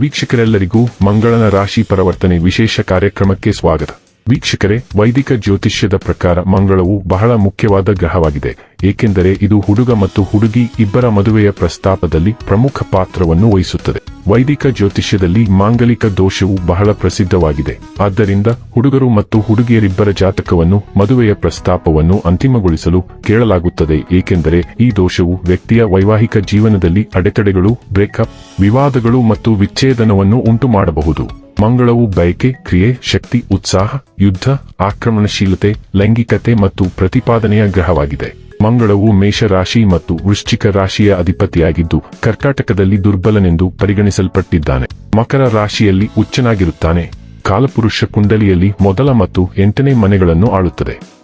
ವೀಕ್ಷಕರೆಲ್ಲರಿಗೂ ಮಂಗಳನ ರಾಶಿ ಪರವರ್ತನೆ ವಿಶೇಷ ಕಾರ್ಯಕ್ರಮಕ್ಕೆ ಸ್ವಾಗತ. ವೀಕ್ಷಕರೇ, ವೈದಿಕ ಜ್ಯೋತಿಷ್ಯದ ಪ್ರಕಾರ ಮಂಗಳವು ಬಹಳ ಮುಖ್ಯವಾದ ಗ್ರಹವಾಗಿದೆ, ಏಕೆಂದರೆ ಇದು ಹುಡುಗ ಮತ್ತು ಹುಡುಗಿ ಇಬ್ಬರ ಮದುವೆಯ ಪ್ರಸ್ತಾಪದಲ್ಲಿ ಪ್ರಮುಖ ಪಾತ್ರವನ್ನು ವಹಿಸುತ್ತದೆ. ವೈದಿಕ ಜ್ಯೋತಿಷ್ಯದಲ್ಲಿ ಮಾಂಗಲಿಕ ದೋಷವು ಬಹಳ ಪ್ರಸಿದ್ಧವಾಗಿದೆ, ಆದ್ದರಿಂದ ಹುಡುಗರು ಮತ್ತು ಹುಡುಗಿಯರಿಬ್ಬರ ಜಾತಕವನ್ನು, ಮದುವೆಯ ಪ್ರಸ್ತಾಪವನ್ನು ಅಂತಿಮಗೊಳಿಸಲು ಕೇಳಲಾಗುತ್ತದೆ, ಏಕೆಂದರೆ ಈ ದೋಷವು ವ್ಯಕ್ತಿಯ ವೈವಾಹಿಕ ಜೀವನದಲ್ಲಿ ಅಡೆತಡೆಗಳು, ಬ್ರೇಕಪ್, ವಿವಾದಗಳು ಮತ್ತು ವಿಚ್ಛೇದನವನ್ನು ಉಂಟು ಮಾಡಬಹುದು ಮಂಗಳವು ಬಯಕೆ, ಕ್ರಿಯೆ, ಶಕ್ತಿ, ಉತ್ಸಾಹ, ಯುದ್ಧ, ಆಕ್ರಮಣಶೀಲತೆ, ಲೈಂಗಿಕತೆ ಮತ್ತು ಪ್ರತಿಪಾದನೆಯ ಗ್ರಹವಾಗಿದೆ. ಮಂಗಳವು ಮೇಷರಾಶಿ ಮತ್ತು ವೃಶ್ಚಿಕ ರಾಶಿಯ ಅಧಿಪತಿಯಾಗಿದ್ದು ಕರ್ನಾಟಕದಲ್ಲಿ ದುರ್ಬಲನೆಂದು ಪರಿಗಣಿಸಲ್ಪಟ್ಟಿದ್ದಾನೆ. ಮಕರ ರಾಶಿಯಲ್ಲಿ ಉಚ್ಚನಾಗಿರುತ್ತಾನೆ ಕಾಲಪುರುಷ ಕುಂಡಲಿಯಲ್ಲಿ ಮೊದಲ ಮತ್ತು ಎಂಟನೇ ಮನೆಗಳನ್ನು ಆಳುತ್ತದೆ.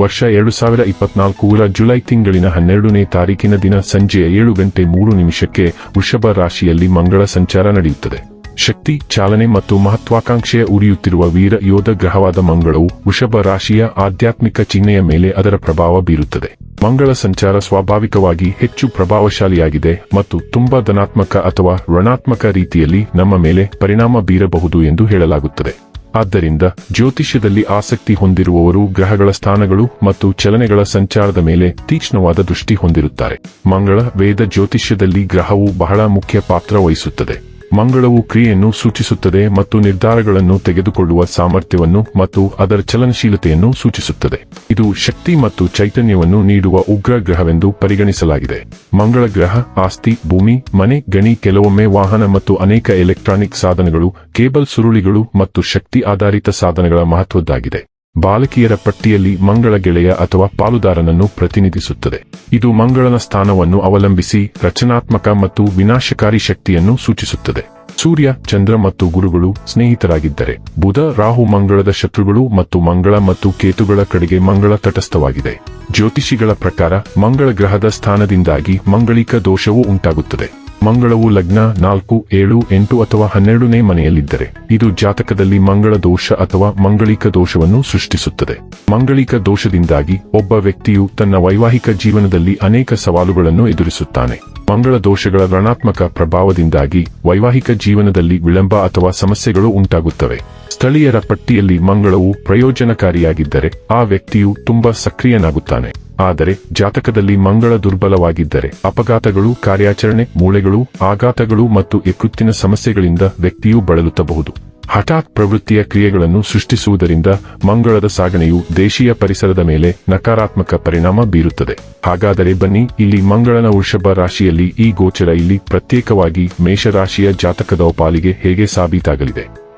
ವರ್ಷ ಎರಡು ಸಾವಿರ ಇಪ್ಪತ್ನಾಲ್ಕೂರ ಜುಲೈ ತಿಂಗಳಿನ ಹನ್ನೆರಡನೇ ತಾರೀಕಿನ ದಿನ ಸಂಜೆ ಏಳು ಗಂಟೆ ಮೂರು ನಿಮಿಷಕ್ಕೆ ವೃಷಭ ರಾಶಿಯಲ್ಲಿ ಮಂಗಳ ಸಂಚಾರ ನಡೆಯುತ್ತದೆ. ಶಕ್ತಿ, ಚಾಲನೆ ಮತ್ತು ಮಹತ್ವಾಕಾಂಕ್ಷೆಯ ಉರಿಯುತ್ತಿರುವ ವೀರ ಯೋಧ ಗ್ರಹವಾದ ಮಂಗಳವು ವೃಷಭ ರಾಶಿಯ ಆಧ್ಯಾತ್ಮಿಕ ಚಿಹ್ನೆಯ ಮೇಲೆ ಅದರ ಪ್ರಭಾವ ಬೀರುತ್ತದೆ. ಮಂಗಳ ಸಂಚಾರ ಸ್ವಾಭಾವಿಕವಾಗಿ ಹೆಚ್ಚು ಪ್ರಭಾವಶಾಲಿಯಾಗಿದೆ ಮತ್ತು ತುಂಬಾ ಧನಾತ್ಮಕ ಅಥವಾ ಋಣಾತ್ಮಕ ರೀತಿಯಲ್ಲಿ ನಮ್ಮ ಮೇಲೆ ಪರಿಣಾಮ ಬೀರಬಹುದು ಎಂದು ಹೇಳಲಾಗುತ್ತದೆ. ಆದ್ದರಿಂದ ಜ್ಯೋತಿಷ್ಯದಲ್ಲಿ ಆಸಕ್ತಿ ಹೊಂದಿರುವವರು ಗ್ರಹಗಳ ಸ್ಥಾನಗಳು ಮತ್ತು ಚಲನೆಗಳ ಸಂಚಾರದ ಮೇಲೆ ತೀಕ್ಷ್ಣವಾದ ದೃಷ್ಟಿ ಹೊಂದಿರುತ್ತಾರೆ. ಮಂಗಳ ವೇದ ಜ್ಯೋತಿಷ್ಯದಲ್ಲಿ ಗ್ರಹವು ಬಹಳ ಮುಖ್ಯ ಪಾತ್ರ ವಹಿಸುತ್ತದೆ. ಮಂಗಳವು ಕ್ರಿಯೆಯನ್ನು ಸೂಚಿಸುತ್ತದೆ ಮತ್ತು ನಿರ್ಧಾರಗಳನ್ನು ತೆಗೆದುಕೊಳ್ಳುವ ಸಾಮರ್ಥ್ಯವನ್ನು ಮತ್ತು ಅದರ ಚಲನಶೀಲತೆಯನ್ನು ಸೂಚಿಸುತ್ತದೆ. ಇದು ಶಕ್ತಿ ಮತ್ತು ಚೈತನ್ಯವನ್ನು ನೀಡುವ ಉಗ್ರ ಗ್ರಹವೆಂದು ಪರಿಗಣಿಸಲಾಗಿದೆ. ಮಂಗಳ ಗ್ರಹ, ಆಸ್ತಿ, ಭೂಮಿ, ಮನೆ, ಗಣಿ, ಕೆಲವೊಮ್ಮೆ ವಾಹನ ಮತ್ತು ಅನೇಕ ಎಲೆಕ್ಟ್ರಾನಿಕ್ ಸಾಧನಗಳು, ಕೇಬಲ್ ಸುರುಳಿಗಳು ಮತ್ತು ಶಕ್ತಿ ಆಧಾರಿತ ಸಾಧನಗಳ ಮಹತ್ವದ್ದಾಗಿದೆ. ಬಾಲಕಿಯರ ಪಟ್ಟಿಯಲ್ಲಿ ಮಂಗಳ ಗೆಳೆಯ ಅಥವಾ ಪಾಲುದಾರನನ್ನು ಪ್ರತಿನಿಧಿಸುತ್ತದೆ. ಇದು ಮಂಗಳನ ಸ್ಥಾನವನ್ನು ಅವಲಂಬಿಸಿ ರಚನಾತ್ಮಕ ಮತ್ತು ವಿನಾಶಕಾರಿ ಶಕ್ತಿಯನ್ನು ಸೂಚಿಸುತ್ತದೆ. ಸೂರ್ಯ, ಚಂದ್ರ ಮತ್ತು ಗುರುಗಳು ಸ್ನೇಹಿತರಾಗಿದ್ದರೆ, ಬುಧ, ರಾಹು ಮಂಗಳದ ಶತ್ರುಗಳು ಮತ್ತು ಮಂಗಳ ಮತ್ತು ಕೇತುಗಳ ಕಡೆಗೆ ಮಂಗಳ ತಟಸ್ಥವಾಗಿದೆ. ಜ್ಯೋತಿಷಿಗಳ ಪ್ರಕಾರ ಮಂಗಳ ಗ್ರಹದ ಸ್ಥಾನದಿಂದಾಗಿ ಮಂಗಳಿಕ ದೋಷವು ಉಂಟಾಗುತ್ತದೆ. ಮಂಗಳವು ಲಗ್ನ ನಾಲ್ಕು, ಏಳು, ಎಂಟು ಅಥವಾ ಹನ್ನೆರಡನೇ ಮನೆಯಲ್ಲಿದ್ದರೆ, ಇದು ಜಾತಕದಲ್ಲಿ ಮಂಗಳ ದೋಷ ಅಥವಾ ಮಂಗಳಿಕ ದೋಷವನ್ನು ಸೃಷ್ಟಿಸುತ್ತದೆ. ಮಂಗಳಿಕ ದೋಷದಿಂದಾಗಿ ಒಬ್ಬ ವ್ಯಕ್ತಿಯು ತನ್ನ ವೈವಾಹಿಕ ಜೀವನದಲ್ಲಿ ಅನೇಕ ಸವಾಲುಗಳನ್ನು ಎದುರಿಸುತ್ತಾನೆ. ಮಂಗಳ ದೋಷಗಳ ಋಣಾತ್ಮಕ ಪ್ರಭಾವದಿಂದಾಗಿ ವೈವಾಹಿಕ ಜೀವನದಲ್ಲಿ ವಿಳಂಬ ಅಥವಾ ಸಮಸ್ಯೆಗಳು ಉಂಟಾಗುತ್ತವೆ. ಸ್ಥಳೀಯರ ಪಟ್ಟಿಯಲ್ಲಿ ಮಂಗಳವು ಪ್ರಯೋಜನಕಾರಿಯಾಗಿದ್ದರೆ, ಆ ವ್ಯಕ್ತಿಯು ತುಂಬಾ ಸಕ್ರಿಯನಾಗುತ್ತಾನೆ. ಆದರೆ ಜಾತಕದಲ್ಲಿ ಮಂಗಳ ದುರ್ಬಲವಾಗಿದ್ದರೆ ಅಪಘಾತಗಳು, ಕಾರ್ಯಾಚರಣೆ, ಮೂಳೆಗಳು, ಆಘಾತಗಳು ಮತ್ತು ಎಕೃತ್ತಿನ ಸಮಸ್ಯೆಗಳಿಂದ ವ್ಯಕ್ತಿಯು ಬಳಲುತ್ತಬಹುದು. ಹಠಾತ್ ಪ್ರವೃತ್ತಿಯ ಕ್ರಿಯೆಗಳನ್ನು ಸೃಷ್ಟಿಸುವುದರಿಂದ ಮಂಗಳದ ಸಾಗಣೆಯು ದೇಶೀಯ ಪರಿಸರದ ಮೇಲೆ ನಕಾರಾತ್ಮಕ ಪರಿಣಾಮ ಬೀರುತ್ತದೆ. ಹಾಗಾದರೆ ಬನ್ನಿ, ಇಲ್ಲಿ ಮಂಗಳನ ವೃಷಭ ರಾಶಿಯಲ್ಲಿ ಈ ಗೋಚರ ಇಲ್ಲಿ ಪ್ರತ್ಯೇಕವಾಗಿ ಮೇಷರಾಶಿಯ ಜಾತಕದ ಪಾಲಿಗೆ ಹೇಗೆ ಸಾಬೀತಾಗಲಿದೆ?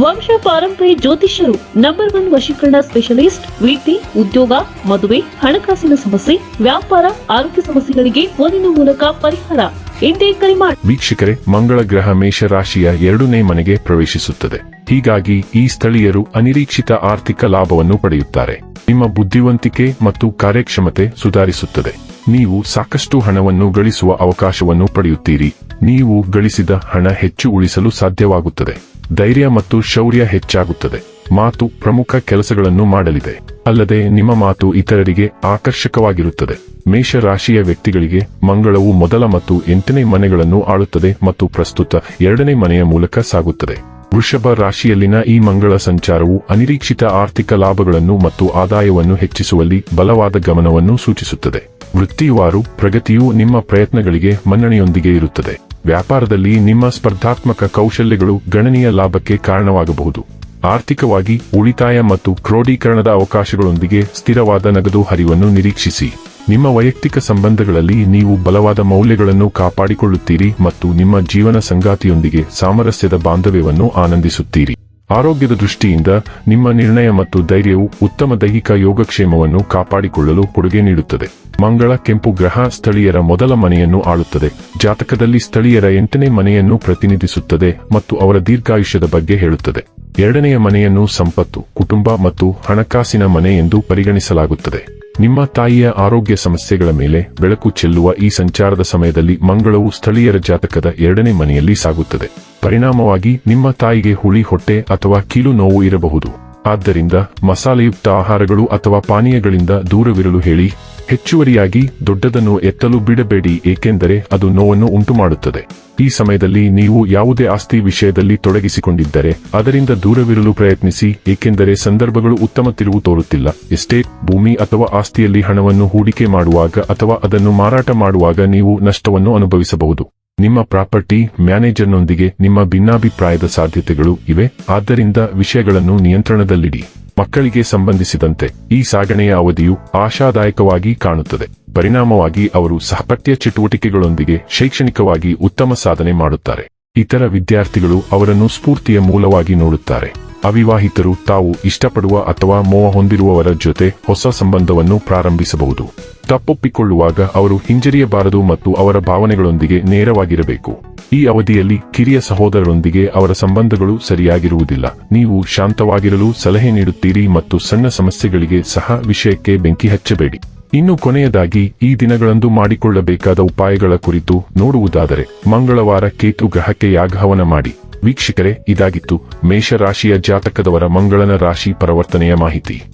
ವಂಶ ಪಾರಂಪರ್ಯ ಜ್ಯೋತಿಷ್ಯರು ನಂಬರ್ ಒನ್ ವಶೀಕರಣ ಸ್ಪೆಷಲಿಸ್ಟ್ ವೃತ್ತಿ ಉದ್ಯೋಗ, ಮದುವೆ, ಹಣಕಾಸಿನ ಸಮಸ್ಯೆ, ವ್ಯಾಪಾರ, ಆರೋಗ್ಯ ಸಮಸ್ಯೆಗಳಿಗೆ ಫೋನಿನ ಮೂಲಕ ಪರಿಹಾರ. ಎಂದೇ ಕರೆ ಮಾಡಿ ವೀಕ್ಷಕರೇ, ಮಂಗಳ ಗ್ರಹ ಮೇಷರಾಶಿಯ ಎರಡನೇ ಮನೆಗೆ ಪ್ರವೇಶಿಸುತ್ತದೆ. ಹೀಗಾಗಿ ಈ ಸ್ಥಳೀಯರು ಅನಿರೀಕ್ಷಿತ ಆರ್ಥಿಕ ಲಾಭವನ್ನು ಪಡೆಯುತ್ತಾರೆ. ನಿಮ್ಮ ಬುದ್ಧಿವಂತಿಕೆ ಮತ್ತು ಕಾರ್ಯಕ್ಷಮತೆ ಸುಧಾರಿಸುತ್ತದೆ. ನೀವು ಸಾಕಷ್ಟು ಹಣವನ್ನು ಗಳಿಸುವ ಅವಕಾಶವನ್ನು ಪಡೆಯುತ್ತೀರಿ. ನೀವು ಗಳಿಸಿದ ಹಣ ಹೆಚ್ಚು ಉಳಿಸಲು ಸಾಧ್ಯವಾಗುತ್ತದೆ. ಧೈರ್ಯ ಮತ್ತು ಶೌರ್ಯ ಹೆಚ್ಚಾಗುತ್ತದೆ. ಮಾತು ಪ್ರಮುಖ ಕೆಲಸಗಳನ್ನು ಮಾಡಲಿದೆ. ಅಲ್ಲದೆ ನಿಮ್ಮ ಮಾತು ಇತರರಿಗೆ ಆಕರ್ಷಕವಾಗಿರುತ್ತದೆ. ಮೇಷ ರಾಶಿಯ ವ್ಯಕ್ತಿಗಳಿಗೆ ಮಂಗಳವು ಮೊದಲ ಮತ್ತು ಎಂಟನೇ ಮನೆಗಳನ್ನು ಆಳುತ್ತದೆ ಮತ್ತು ಪ್ರಸ್ತುತ ಎರಡನೇ ಮನೆಯ ಮೂಲಕ ಸಾಗುತ್ತದೆ. ವೃಷಭ ರಾಶಿಯಲ್ಲಿನ ಈ ಮಂಗಳ ಸಂಚಾರವು ಅನಿರೀಕ್ಷಿತ ಆರ್ಥಿಕ ಲಾಭಗಳನ್ನು ಮತ್ತು ಆದಾಯವನ್ನು ಹೆಚ್ಚಿಸುವಲ್ಲಿ ಬಲವಾದ ಗಮನವನ್ನು ಸೂಚಿಸುತ್ತದೆ. ವೃತ್ತಿವಾರು ಪ್ರಗತಿಯು ನಿಮ್ಮ ಪ್ರಯತ್ನಗಳಿಗೆ ಮನ್ನಣೆಯೊಂದಿಗೆ ಇರುತ್ತದೆ. ವ್ಯಾಪಾರದಲ್ಲಿ ನಿಮ್ಮ ಸ್ಪರ್ಧಾತ್ಮಕ ಕೌಶಲ್ಯಗಳು ಗಣನೀಯ ಲಾಭಕ್ಕೆ ಕಾರಣವಾಗಬಹುದು. ಆರ್ಥಿಕವಾಗಿ ಉಳಿತಾಯ ಮತ್ತು ಕ್ರೋಢೀಕರಣದ ಅವಕಾಶಗಳೊಂದಿಗೆ ಸ್ಥಿರವಾದ ನಗದು ಹರಿವನ್ನು ನಿರೀಕ್ಷಿಸಿ. ನಿಮ್ಮ ವೈಯಕ್ತಿಕ ಸಂಬಂಧಗಳಲ್ಲಿ ನೀವು ಬಲವಾದ ಮೌಲ್ಯಗಳನ್ನು ಕಾಪಾಡಿಕೊಳ್ಳುತ್ತೀರಿ ಮತ್ತು ನಿಮ್ಮ ಜೀವನ ಸಂಗಾತಿಯೊಂದಿಗೆ ಸಾಮರಸ್ಯದ ಬಾಂಧವ್ಯವನ್ನು ಆನಂದಿಸುತ್ತೀರಿ. ಆರೋಗ್ಯದ ದೃಷ್ಟಿಯಿಂದ ನಿಮ್ಮ ನಿರ್ಣಯ ಮತ್ತು ಧೈರ್ಯವು ಉತ್ತಮ ದೈಹಿಕ ಯೋಗಕ್ಷೇಮವನ್ನು ಕಾಪಾಡಿಕೊಳ್ಳಲು ಕೊಡುಗೆ ನೀಡುತ್ತದೆ. ಮಂಗಳ ಕೆಂಪು ಗ್ರಹ ಸ್ಥಳೀಯರ ಮೊದಲ ಮನೆಯನ್ನು ಆಳುತ್ತದೆ. ಜಾತಕದಲ್ಲಿ ಸ್ಥಳೀಯರ ಎಂಟನೇ ಮನೆಯನ್ನು ಪ್ರತಿನಿಧಿಸುತ್ತದೆ ಮತ್ತು ಅವರ ದೀರ್ಘಾಯುಷ್ಯದ ಬಗ್ಗೆ ಹೇಳುತ್ತದೆ. ಎರಡನೆಯ ಮನೆಯನ್ನು ಸಂಪತ್ತು, ಕುಟುಂಬ ಮತ್ತು ಹಣಕಾಸಿನ ಮನೆ ಎಂದು ಪರಿಗಣಿಸಲಾಗುತ್ತದೆ. ನಿಮ್ಮ ತಾಯಿಯ ಆರೋಗ್ಯ ಸಮಸ್ಯೆಗಳ ಮೇಲೆ ಬೆಳಕು ಚೆಲ್ಲುವ ಈ ಸಂಚಾರದ ಸಮಯದಲ್ಲಿ ಮಂಗಳವು ಸ್ಥಳೀಯರ ಜಾತಕದ ಎರಡನೇ ಮನೆಯಲ್ಲಿ ಸಾಗುತ್ತದೆ. ಪರಿಣಾಮವಾಗಿ ನಿಮ್ಮ ತಾಯಿಗೆ ಹುಳಿ, ಹೊಟ್ಟೆ ಅಥವಾ ಕೀಲು ನೋವು ಇರಬಹುದು. ಆದ್ದರಿಂದ ಮಸಾಲೆಯುಕ್ತ ಆಹಾರಗಳು ಅಥವಾ ಪಾನೀಯಗಳಿಂದ ದೂರವಿರಲು ಹೇಳಿ. ಹೆಚ್ಚುವರಿಯಾಗಿ ದೊಡ್ಡದನ್ನು ಎತ್ತಲು ಬಿಡಬೇಡಿ, ಏಕೆಂದರೆ ಅದು ನೋವನ್ನು ಉಂಟುಮಾಡುತ್ತದೆ. ಈ ಸಮಯದಲ್ಲಿ ನೀವು ಯಾವುದೇ ಆಸ್ತಿ ವಿಷಯದಲ್ಲಿ ತೊಡಗಿಸಿಕೊಂಡಿದ್ದರೆ, ಅದರಿಂದ ದೂರವಿರಲು ಪ್ರಯತ್ನಿಸಿ, ಏಕೆಂದರೆ ಸಂದರ್ಭಗಳು ಉತ್ತಮ ತಿರುವು ತೋರುತ್ತಿಲ್ಲ. ಎಸ್ಟೇಟ್ ಭೂಮಿ ಅಥವಾ ಆಸ್ತಿಯಲ್ಲಿ ಹಣವನ್ನು ಹೂಡಿಕೆ ಮಾಡುವಾಗ ಅಥವಾ ಅದನ್ನು ಮಾರಾಟ ಮಾಡುವಾಗ ನೀವು ನಷ್ಟವನ್ನು ಅನುಭವಿಸಬಹುದು. ನಿಮ್ಮ ಪ್ರಾಪರ್ಟಿ ಮ್ಯಾನೇಜರ್ನೊಂದಿಗೆ ನಿಮ್ಮ ಭಿನ್ನಾಭಿಪ್ರಾಯದ ಸಾಧ್ಯತೆಗಳು ಇವೆ. ಆದ್ದರಿಂದ ವಿಷಯಗಳನ್ನು ನಿಯಂತ್ರಣದಲ್ಲಿಡಿ. ಮಕ್ಕಳಿಗೆ ಸಂಬಂಧಿಸಿದಂತೆ ಈ ಸಾಗಣೆಯ ಅವಧಿಯು ಆಶಾದಾಯಕವಾಗಿ ಕಾಣುತ್ತದೆ. ಪರಿಣಾಮವಾಗಿ ಅವರು ಸಹಪಠ್ಯ ಚಟುವಟಿಕೆಗಳೊಂದಿಗೆ ಶೈಕ್ಷಣಿಕವಾಗಿ ಉತ್ತಮ ಸಾಧನೆ ಮಾಡುತ್ತಾರೆ. ಇತರ ವಿದ್ಯಾರ್ಥಿಗಳು ಅವರನ್ನು ಸ್ಫೂರ್ತಿಯ ಮೂಲವಾಗಿ ನೋಡುತ್ತಾರೆ. ಅವಿವಾಹಿತರು ತಾವು ಇಷ್ಟಪಡುವ ಅಥವಾ ಮೋಹ ಹೊಂದಿರುವವರ ಜೊತೆ ಹೊಸ ಸಂಬಂಧವನ್ನು ಪ್ರಾರಂಭಿಸಬಹುದು. ತಪ್ಪೊಪ್ಪಿಕೊಳ್ಳುವಾಗ ಅವರು ಹಿಂಜರಿಯಬಾರದು ಮತ್ತು ಅವರ ಭಾವನೆಗಳೊಂದಿಗೆ ನೇರವಾಗಿರಬೇಕು. ಈ ಅವಧಿಯಲ್ಲಿ ಕಿರಿಯ ಸಹೋದರರೊಂದಿಗೆ ಅವರ ಸಂಬಂಧಗಳು ಸರಿಯಾಗಿರುವುದಿಲ್ಲ. ನೀವು ಶಾಂತವಾಗಿರಲು ಸಲಹೆ ನೀಡುತ್ತೀರಿ ಮತ್ತು ಸಣ್ಣ ಸಮಸ್ಯೆಗಳಿಗೆ ಸಹ ವಿಷಯಕ್ಕೆ ಬೆಂಕಿ ಹಚ್ಚಬೇಡಿ. ಇನ್ನು ಕೊನೆಯದಾಗಿ, ಈ ದಿನಗಳಂದು ಮಾಡಿಕೊಳ್ಳಬೇಕಾದ ಉಪಾಯಗಳ ಕುರಿತು ನೋಡುವುದಾದರೆ, ಮಂಗಳವಾರ ಕೇತು ಗ್ರಹಕ್ಕೆ ಯಾಗಹವನ ಮಾಡಿ. ವೀಕ್ಷಕರೇ, ಇದಾಗಿತ್ತು ಮೇಷರಾಶಿಯ ಜಾತಕದವರ ಮಂಗಳನ ರಾಶಿ ಪರಿವರ್ತನೆಯ ಮಾಹಿತಿ.